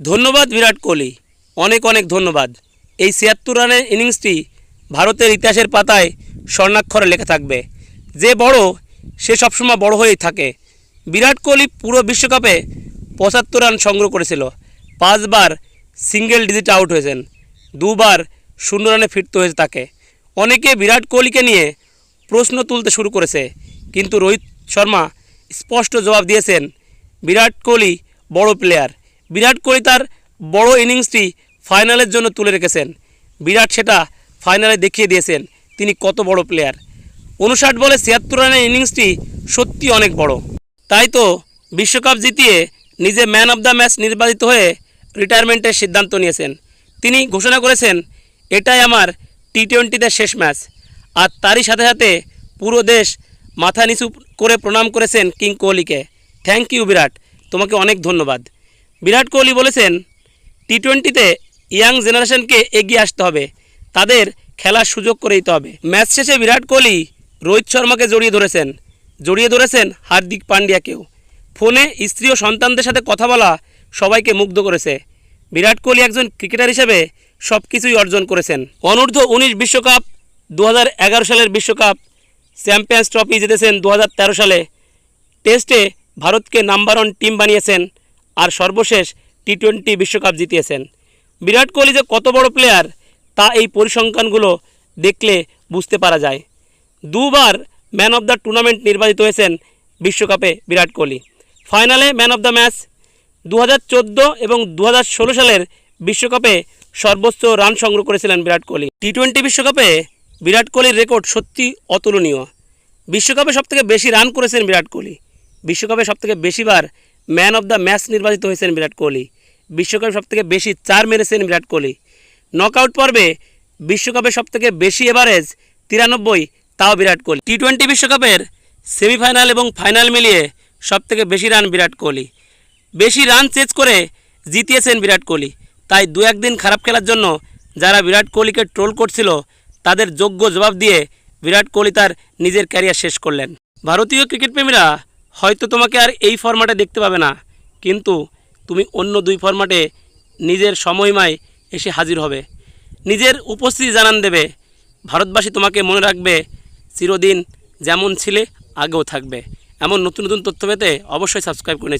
ধন্যবাদ বিরাট কোহলি। অনেক অনেক ধন্যবাদ। এই ছিয়াত্তর রানের ইনিংসটি ভারতের ইতিহাসের পাতায় স্বর্ণাক্ষরে লেখা থাকবে। যে বড়, সে সবসময় বড় হয়েই থাকে। বিরাট কোহলি পুরো বিশ্বকাপে পঁচাত্তর রান সংগ্রহ করেছিল। পাঁচবার সিঙ্গেল ডিজিট আউট হয়েছেন। দুবার শূন্য রানে ফিরতে হয়েছে তাকে। অনেকে বিরাট কোহলিকে নিয়ে প্রশ্ন তুলতে শুরু করেছে, কিন্তু রোহিত শর্মা স্পষ্ট জবাব দিয়েছেন, বিরাট কোহলি বড় প্লেয়ার বিরাট কোহলি তার বড় ইনিংসটি ফাইনালের জন্য তুলে রেখেছেন। বিরাট সেটা ফাইনালে দেখিয়ে দিয়েছেন তিনি কত বড় প্লেয়ার। উনষাট বলে ছিয়াত্তর রানের ইনিংসটি সত্যি অনেক বড়। তাই তো বিশ্বকাপ জিতিয়ে নিজে ম্যান অফ দ্য ম্যাচ নির্বাচিত হয়ে রিটায়ারমেন্টের সিদ্ধান্ত নিয়েছেন। তিনি ঘোষণা করেছেন, এটাই আমার টি টোয়েন্টিতে শেষ ম্যাচ। আর তারই সাথে সাথে পুরো দেশ মাথা নিচু করে প্রণাম করেছেন কিং কোহলিকে। থ্যাংক ইউ বিরাট, তোমাকে অনেক ধন্যবাদ। বিরাট কোহলি বলেছেন টি টোয়েন্টিতে ইয়াং জেনারেশনকে এগিয়ে আসতে হবে। তাদের খেলার সুযোগ করে দিতে হবে। ম্যাচ শেষে বিরাট কোহলি রোহিত শর্মাকে জড়িয়ে ধরেছেন। জড়িয়ে ধরেছেন হার্দিক পান্ডিয়াকেও। ফোনে স্ত্রী ও সন্তানদের সাথে কথা বলা সবাইকে মুগ্ধ করেছে। বিরাট কোহলি একজন ক্রিকেটার হিসেবে সব কিছুই অর্জন করেছেন। অনূর্ধ্ব উনিশ বিশ্বকাপ দু হাজার এগারো সালের বিশ্বকাপ, চ্যাম্পিয়ন্স ট্রফি জিতেছেন দু হাজার তেরো সালে। টেস্টে ভারতকে নাম্বার ওয়ান টিম বানিয়েছেন আর সর্বশেষ টি টোয়েন্টি বিশ্বকাপ জিতিয়েছেন। বিরাট কোহলি যে কত বড় প্লেয়ার তা এই পরিসংখ্যানগুলো দেখলে বুঝতে পারা যায়। দুবার ম্যান অফ দ্য টুর্নামেন্ট নির্বাচিত হয়েছেন বিশ্বকাপে বিরাট কোহলি। ফাইনালে ম্যান অফ দ্য ম্যাচ দু হাজার চোদ্দ এবং দু হাজার ষোলো সালের বিশ্বকাপে সর্বোচ্চ রান সংগ্রহ করেছিলেন বিরাট কোহলি। টি টোয়েন্টি বিশ্বকাপে বিরাট কোহলির রেকর্ড সত্যি অতুলনীয়। বিশ্বকাপে সবথেকে বেশি রান করেছেন বিরাট কোহলি। বিশ্বকাপে সবথেকে বেশিবার ম্যান অফ দ্য ম্যাচ নির্বাচিত হয়েছেন বিরাট কোহলি। বিশ্বকাপে সবথেকে বেশি চার মেরেছেন বিরাট কোহলি। নকআউট পর্বে বিশ্বকাপে সবথেকে বেশি এভারেজ তিরানব্বই, তাও বিরাট কোহলি। টি টোয়েন্টি বিশ্বকাপের সেমিফাইনাল এবং ফাইনাল মিলিয়ে সবথেকে বেশি রান বিরাট কোহলি। বেশি রান চেজ করে জিতিয়েছেন বিরাট কোহলি। তাই দু একদিন খারাপ খেলার জন্য যারা বিরাট কোহলিকে ট্রোল করছিল, তাদের যোগ্য জবাব দিয়ে বিরাট কোহলি তার নিজের ক্যারিয়ার শেষ করলেন। ভারতীয় ক্রিকেট প্রেমীরা হয়তো তোমাকে আর এই ফরম্যাটে দেখতে পাবে না, কিন্তু তুমি অন্য দুই ফরম্যাটে নিজের সময়মায় এসে হাজির হবে। নিজের উপস্থিতি জানান দেবে। ভারতবাসী তোমাকে মনে রাখবে, চিরদিন যেমন ছিলে আগেও থাকবে। এমন নতুন নতুন তথ্য পেতে অবশ্যই সাবস্ক্রাইব করে